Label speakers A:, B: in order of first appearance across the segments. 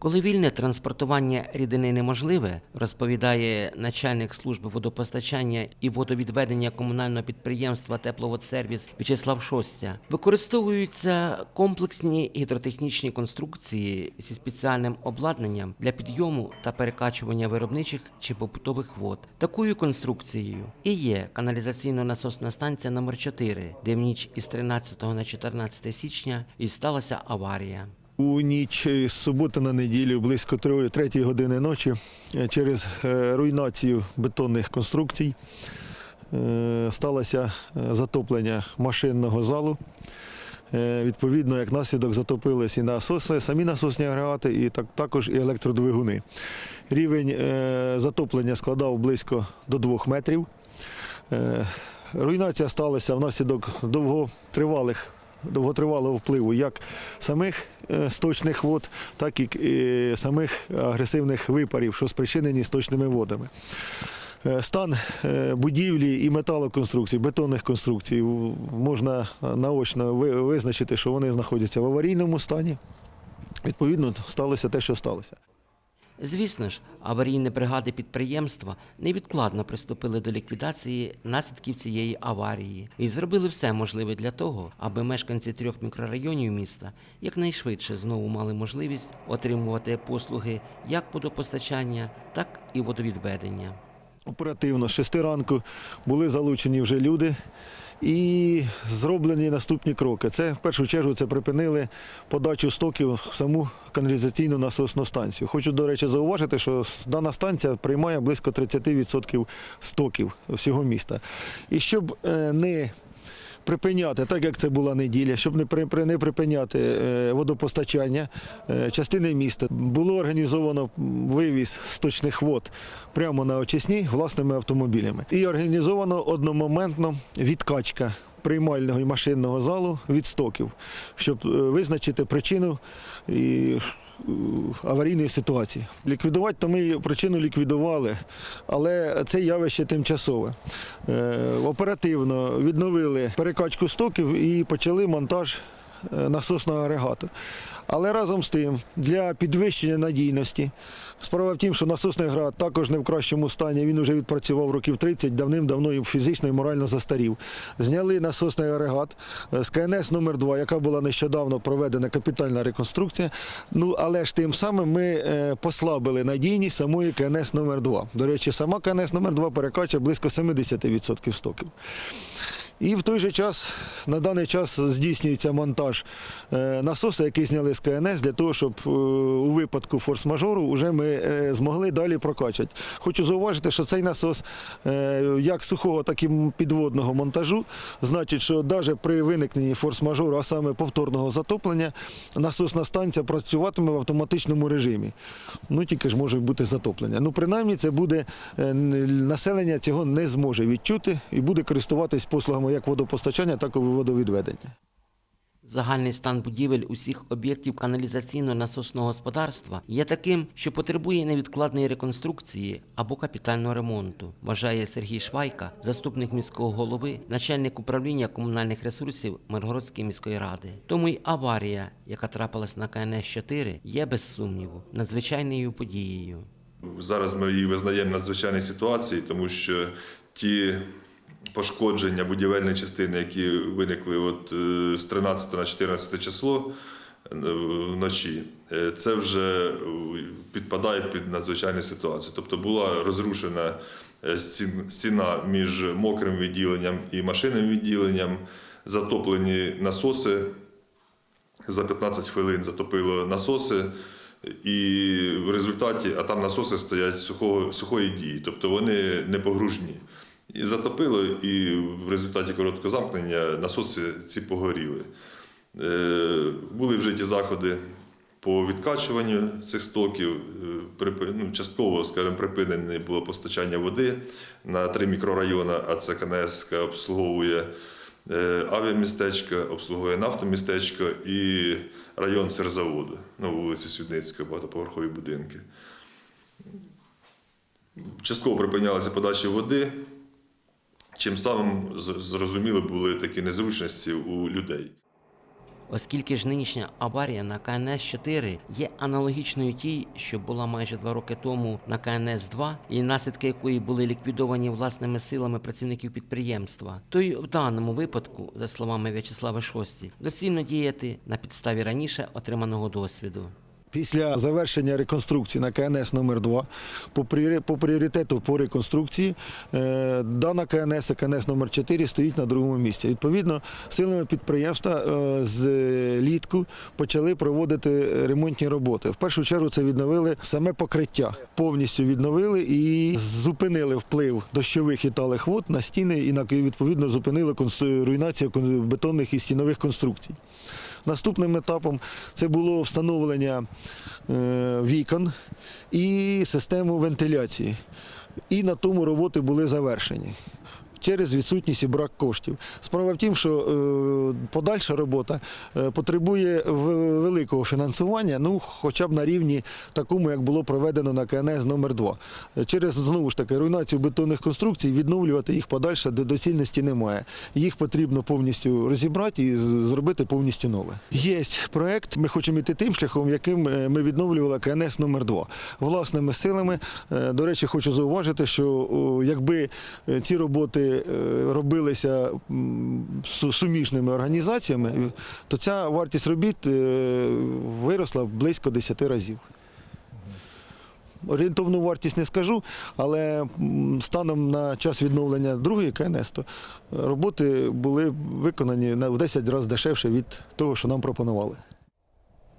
A: Коли вільне транспортування рідини неможливе, розповідає начальник служби водопостачання і водовідведення комунального підприємства Тепловодсервіс В'ячеслав Шостя, використовуються комплексні гідротехнічні конструкції зі спеціальним обладнанням для підйому та перекачування виробничих чи побутових вод. Такою конструкцією і є каналізаційно-насосна станція номер 4 де в ніч із 13 на 14 січня і сталася аварія.
B: У ніч з суботи на неділю близько 3 години ночі е, через е, руйнацію бетонних конструкцій е, сталося затоплення машинного залу. Відповідно, як наслідок затопились і насоси, самі насосні агрегати, і так, також і електродвигуни. Рівень затоплення складав близько до 2 метрів. Руйнація сталася внаслідок довготривалих довготривалого впливу як самих е, сточних вод, так і е, самих агресивних випарів, що спричинені сточними водами. Е, Стан будівлі і металоконструкцій, бетонних конструкцій можна наочно визначити, що вони знаходяться в аварійному стані. Відповідно, сталося те, що сталося.
A: Звісно ж, аварійні бригади підприємства невідкладно приступили до ліквідації наслідків цієї аварії і зробили все можливе для того, аби мешканці трьох мікрорайонів міста якнайшвидше знову мали можливість отримувати послуги як водопостачання, так і водовідведення.
B: Оперативно з 6 ранку були залучені вже люди і зроблені наступні кроки. Це в першу чергу це припинили подачу стоків в саму каналізаційну насосну станцію. Хочу, до речі, зауважити, що дана станція приймає близько 30% стоків всього міста. І щоб е, не припиняти, так як це була неділя, щоб не, при, при- не припиняти е, водопостачання е, частини міста, було організовано вивіз сточних вод прямо на очисні власними автомобілями. І організовано одномоментно відкачка приймального і машинного залу від стоків, щоб е, визначити причину і аварійної ситуації. Ліквідувати то ми причину ліквідували, але це явище тимчасове. Е, Оперативно відновили перекачку стоків і почали монтаж е, насосного агрегату. Але разом з тим, для підвищення надійності, справа в тім, що насосний агрегат також не в кращому стані, він вже відпрацював років 30, давним-давно і фізично і морально застарів. Зняли насосний агрегат е, з КНС номер 2 яка була нещодавно проведена капітальна реконструкція. Ну, але ж тим самим ми е, послабили надійність самої КНС номер 2 До речі, сама КНС номер 2 перекачує близько 70% стоків. І в той же час, на даний час здійснюється монтаж е, насоса, який зняли з КНС, для того, щоб е, у випадку форс-мажору вже ми е, змогли далі прокачати. Хочу зауважити, що цей насос як сухого, так і підводного монтажу, значить, що навіть при виникненні форс-мажору, а саме повторного затоплення, насосна станція працюватиме в автоматичному режимі. Ну тільки ж може бути затоплення. Ну, принаймні, це буде населення цього не зможе відчути і буде користуватись послугами як водопостачання, так і водовідведення.
A: Загальний стан будівель усіх об'єктів каналізаційно-насосного господарства є таким, що потребує невідкладної реконструкції або капітального ремонту, вважає Сергій Швайка, заступник міського голови, начальник управління комунальних ресурсів Миргородської міської ради. Тому й аварія, яка трапилась на КНС 4 є без сумніву надзвичайною подією.
C: Зараз ми її визнаємо надзвичайній ситуації, тому що ті пошкодження будівельної частини, які виникли от е, з 13 на 14 число е, вночі, е, це вже підпадає під надзвичайну ситуацію. Тобто була розрушена стіна між мокрим відділенням і машинним відділенням, затоплені насоси за 15 хвилин затопило насоси, і в результаті, а там насоси стоять сухого, сухої дії, тобто вони не погружні. І затопило, і в результаті короткого замкнення насоси ці погоріли. Е, були вжиті заходи по відкачуванню цих стоків. Е, ну, частково, скажімо, припинене було постачання води на три мікрорайони, а це КНС обслуговує е, авіамістечка, обслуговує нафтомістечко і район серзаводу на вулиці Свідницька, багатоповерхові будинки. Частково припинялися подачі води, чим самим з- зрозуміло були такі незручності у людей.
A: Оскільки ж нинішня аварія на КНС-4 є аналогічною тій, що була майже два роки тому на КНС-2, і наслідки якої були ліквідовані власними силами працівників підприємства, то й в даному випадку, за словами В'ячеслава Шості, доцільно діяти на підставі раніше отриманого досвіду.
B: Після завершення реконструкції на КНС номер 2 по, пріоритету по реконструкції е, дана КНС, КНС номер 4 стоїть на другому місці. Відповідно, силами підприємства е, з літку почали проводити ремонтні роботи. В першу чергу це відновили саме покриття. Повністю відновили і зупинили вплив дощових і талих вод на стіни і відповідно зупинили руйнацію бетонних і стінових конструкцій. Наступним етапом це було встановлення е, вікон і систему вентиляції. І на тому роботи були завершені. Через відсутність і брак коштів. Справа в тім, що е, подальша робота е, потребує великого фінансування, ну хоча б на рівні такому, як було проведено на КНС номер 2 Через знову ж таки руйнацію бетонних конструкцій відновлювати їх подальше до доцільності немає. Їх потрібно повністю розібрати і зробити повністю нове. Є проект. Ми хочемо йти тим шляхом, яким е, ми відновлювали КНС номер 2 власними силами. До речі, хочу зауважити, що якби ці роботи е, робилися суміжними організаціями, то ця вартість робіт е, виросла близько 10 разів. Орієнтовну вартість не скажу, але станом на час відновлення другої КНС, то роботи були виконані на в 10 разів дешевше від того, що нам пропонували.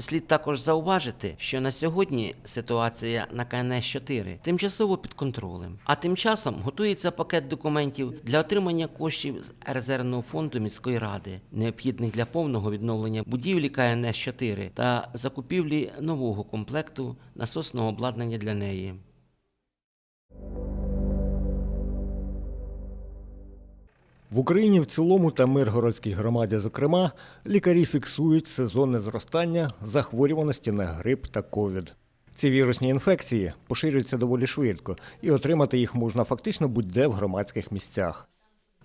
A: Слід також зауважити, що на сьогодні ситуація на КНС-4 тимчасово під контролем, а тим часом готується пакет документів для отримання коштів з резервного фонду міської ради, необхідних для повного відновлення будівлі КНС-4 та закупівлі нового комплекту насосного обладнання для неї.
D: В Україні в цілому та Миргородській громаді, зокрема, лікарі фіксують сезонне зростання захворюваності на грип та ковід. Ці вірусні інфекції поширюються доволі швидко, і отримати їх можна фактично будь-де в громадських місцях.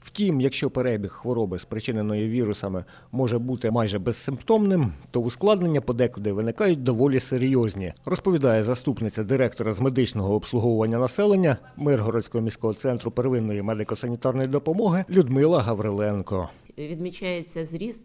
D: Втім, якщо перебіг хвороби, спричиненої вірусами, може бути майже безсимптомним, то ускладнення подекуди виникають доволі серйозні, розповідає заступниця директора з медичного обслуговування населення Миргородського міського центру первинної медико-санітарної допомоги Людмила Гавриленко.
E: Відмічається зріст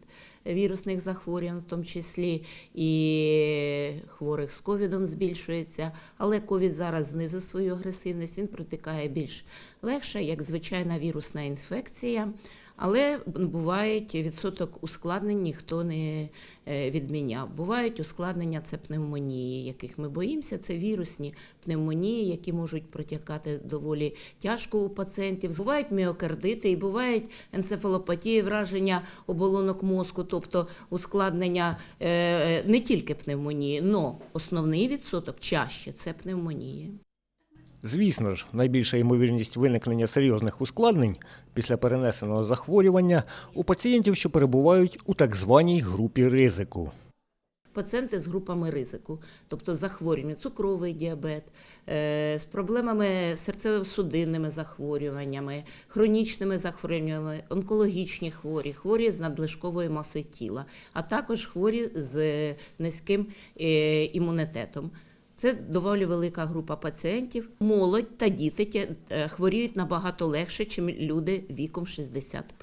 E: вірусних захворювань, в тому числі і хворих з ковідом збільшується. Але ковід зараз знизив свою агресивність, він протикає більш легше, як звичайна вірусна інфекція. Але бувають відсоток ускладнень, ніхто не е, відміняв. Бувають ускладнення це пневмонії, яких ми боїмося. Це вірусні пневмонії, які можуть протікати доволі тяжко у пацієнтів. Бувають міокардити і бувають енцефалопатії, враження оболонок мозку, тобто ускладнення е, не тільки пневмонії, але основний відсоток чаще це пневмонії.
D: Звісно ж, найбільша ймовірність виникнення серйозних ускладнень після перенесеного захворювання у пацієнтів, що перебувають у так званій групі ризику.
E: Пацієнти з групами ризику, тобто захворювання, цукровий діабет, е, з проблемами серцево-судинними захворюваннями, хронічними захворюваннями, онкологічні хворі, хворі з надлишковою масою тіла, а також хворі з низьким е, імунітетом. Це доволі велика група пацієнтів. Молодь та діти е, хворіють набагато легше, ніж люди віком 60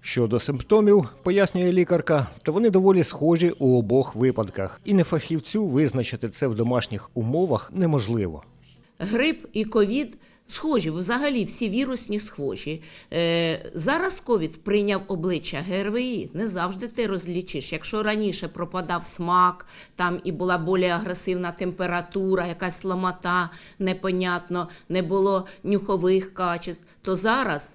D: Щодо симптомів, пояснює лікарка, то вони доволі схожі у обох випадках, і нефахівцю визначити це в домашніх умовах неможливо.
E: Грип і ковід схожі, взагалі всі вірусні схожі. Е, зараз ковід прийняв обличчя ГРВІ. Не завжди ти розлічиш. Якщо раніше пропадав смак, там і була більш агресивна температура, якась ламота, непонятно, не було нюхових качеств, то зараз.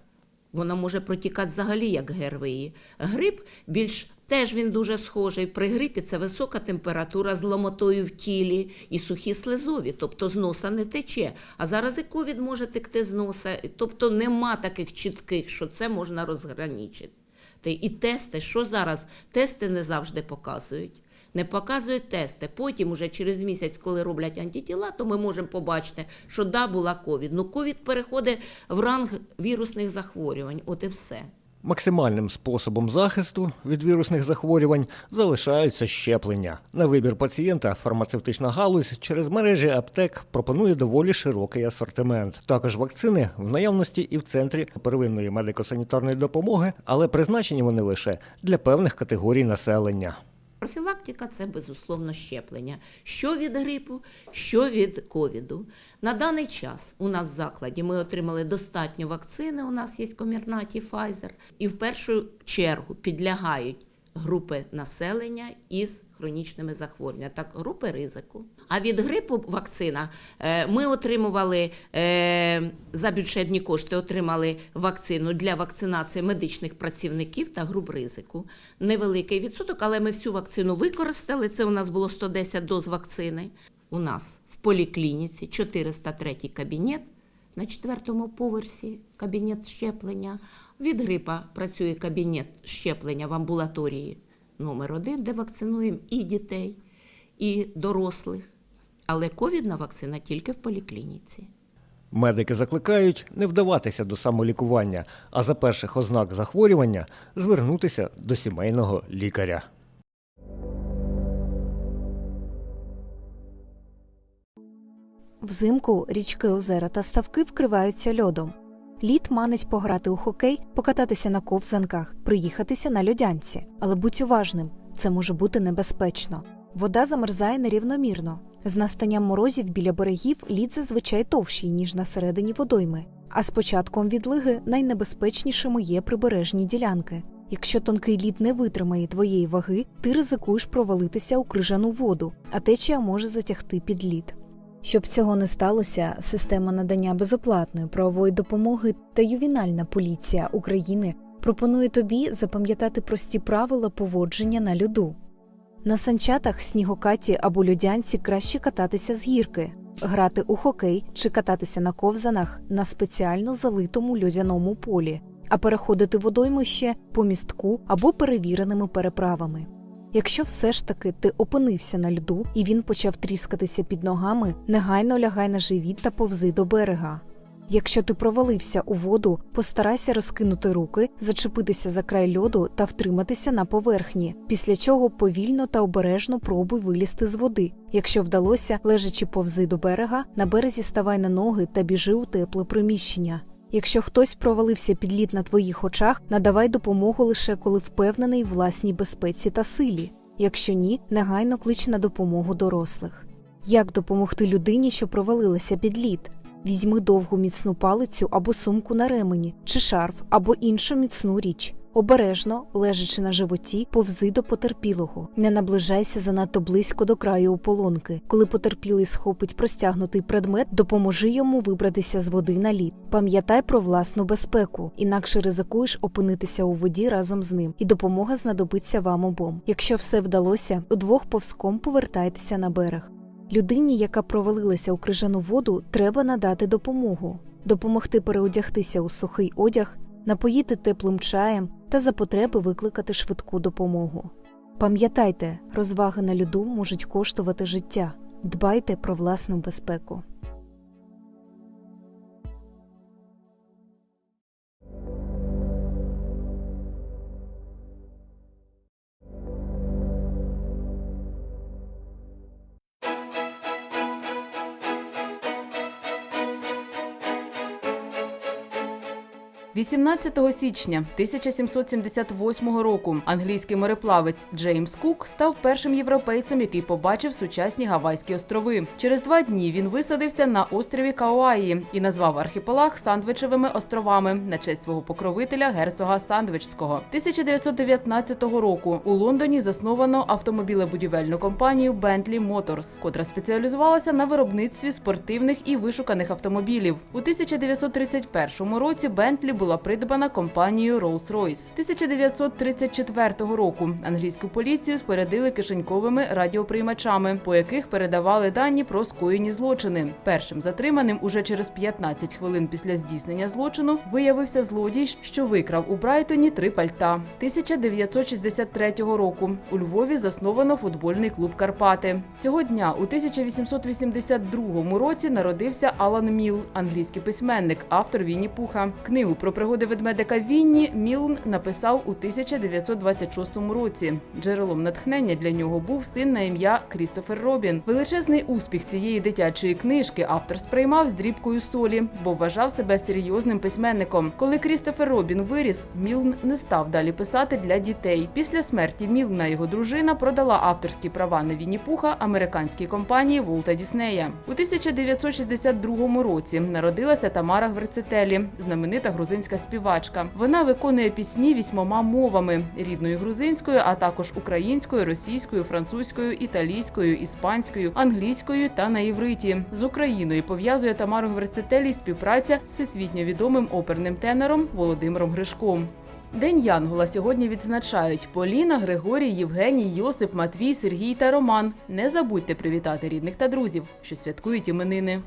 E: Воно може протікати взагалі як ГРВІ. Грип більш теж він дуже схожий. При грипі це висока температура з ломотою в тілі і сухі слизові, тобто з носа не тече. А зараз і ковід може текти з носа. Тобто нема таких чітких, що це можна розграничити. І тести, що зараз? Тести не завжди показують. Не показують тести. Потім, уже через місяць, коли роблять антитіла, то ми можемо побачити, що да, була ковід. Ну, ковід переходить в ранг вірусних захворювань. От і все.
D: Максимальним способом захисту від вірусних захворювань залишаються щеплення. На вибір пацієнта фармацевтична галузь через мережі аптек пропонує доволі широкий асортимент. Також вакцини в наявності і в центрі первинної медико-санітарної допомоги, але призначені вони лише для певних категорій населення.
E: Профілактика це безусловно щеплення. Що від грипу, що від ковіду. На даний час у нас в закладі ми отримали достатньо вакцини. У нас є Комірнаті Pfizer. І в першу чергу підлягають групи населення із хронічними захворюваннями, так групи ризику. А від грипу вакцина е, ми отримували е, за бюджетні кошти, отримали вакцину для вакцинації медичних працівників та груп ризику. Невеликий відсоток, але ми всю вакцину використали. Це у нас було 110 доз вакцини. У нас в поліклініці 403 кабінет на четвертому поверсі кабінет щеплення. Від грипа працює кабінет щеплення в амбулаторії номер один, де вакцинуємо і дітей, і дорослих. Але ковідна вакцина тільки в поліклініці.
D: Медики закликають не вдаватися до самолікування, а за перших ознак захворювання звернутися до сімейного лікаря.
F: Взимку річки, озера та ставки вкриваються льодом. Лід манить пограти у хокей, покататися на ковзанках, проїхатися на льодянці. Але будь уважним, це може бути небезпечно. Вода замерзає нерівномірно. З настанням морозів біля берегів лід зазвичай товщий, ніж на середині водойми. А з початком відлиги найнебезпечнішими є прибережні ділянки. Якщо тонкий лід не витримає твоєї ваги, ти ризикуєш провалитися у крижану воду, а течія може затягти під лід. Щоб цього не сталося, система надання безоплатної правової допомоги та ювінальна поліція України пропонує тобі запам'ятати прості правила поводження на льоду. На санчатах, снігокаті або льодянці краще кататися з гірки, грати у хокей чи кататися на ковзанах на спеціально залитому льодяному полі, а переходити водоймище по містку або перевіреними переправами. Якщо все ж таки ти опинився на льду і він почав тріскатися під ногами, негайно лягай на живіт та повзи до берега. Якщо ти провалився у воду, постарайся розкинути руки, зачепитися за край льоду та втриматися на поверхні, після чого повільно та обережно пробуй вилізти з води. Якщо вдалося, лежачи повзи до берега, на березі ставай на ноги та біжи у тепле приміщення. Якщо хтось провалився під лід на твоїх очах, надавай допомогу лише коли впевнений в власній безпеці та силі. Якщо ні, негайно клич на допомогу дорослих. Як допомогти людині, що провалилася під лід? Візьми довгу міцну палицю або сумку на ремені, чи шарф, або іншу міцну річ. Обережно, лежачи на животі, повзи до потерпілого. Не наближайся занадто близько до краю ополонки. Коли потерпілий схопить простягнутий предмет, допоможи йому вибратися з води на лід. Пам'ятай про власну безпеку, інакше ризикуєш опинитися у воді разом з ним, і допомога знадобиться вам обом. Якщо все вдалося, удвох повзком повертайтеся на берег. Людині, яка провалилася у крижану воду, треба надати допомогу, допомогти переодягтися у сухий одяг, напоїти теплим чаєм та за потреби викликати швидку допомогу. Пам'ятайте, розваги на льоду можуть коштувати життя. Дбайте про власну безпеку.
G: – 18 січня 1778 року англійський мореплавець Джеймс Кук став першим європейцем, який побачив сучасні Гавайські острови. Через два дні він висадився на острові Кауаї і назвав архіпелаг Сандвичевими островами на честь свого покровителя герцога Сандвичського. 1919 року у Лондоні засновано автомобілебудівельну компанію Bentley Motors, котра спеціалізувалася на виробництві спортивних і вишуканих автомобілів. У 1931 році Bentley була придбана компанією Rolls-Royce. 1934 року англійську поліцію спорядили кишеньковими радіоприймачами, по яких передавали дані про скоєні злочини. Першим затриманим уже через 15 хвилин після здійснення злочину виявився злодій, що викрав у Брайтоні три пальта. 1963 року у Львові засновано футбольний клуб Карпати. Цього дня у 1882 році народився Алан Міл, англійський письменник, автор Вінні Пуха. Книгу про пригоди ведмедика Вінні Мілн написав у 1926 році. Джерелом натхнення для нього був син на ім'я Крістофер Робін. Величезний успіх цієї дитячої книжки автор сприймав з дрібкою солі, бо вважав себе серйозним письменником. Коли Крістофер Робін виріс, Мілн не став далі писати для дітей. Після смерті Мілна його дружина продала авторські права на Вінні Пуха американській компанії Волта Діснея. У 1962 році народилася Тамара Гверцетелі, знаменита грузинська співачка. Вона виконує пісні вісьмома мовами: рідною грузинською, а також українською, російською, французькою, італійською, іспанською, англійською та на івриті. З Україною пов'язує Тамару Гверцетелі співпраця з всесвітньо відомим оперним тенором Володимиром Гришком. День Янгола сьогодні відзначають Поліна, Григорій, Євгеній, Йосип, Матвій, Сергій та Роман. Не забудьте привітати рідних та друзів, що святкують іменини.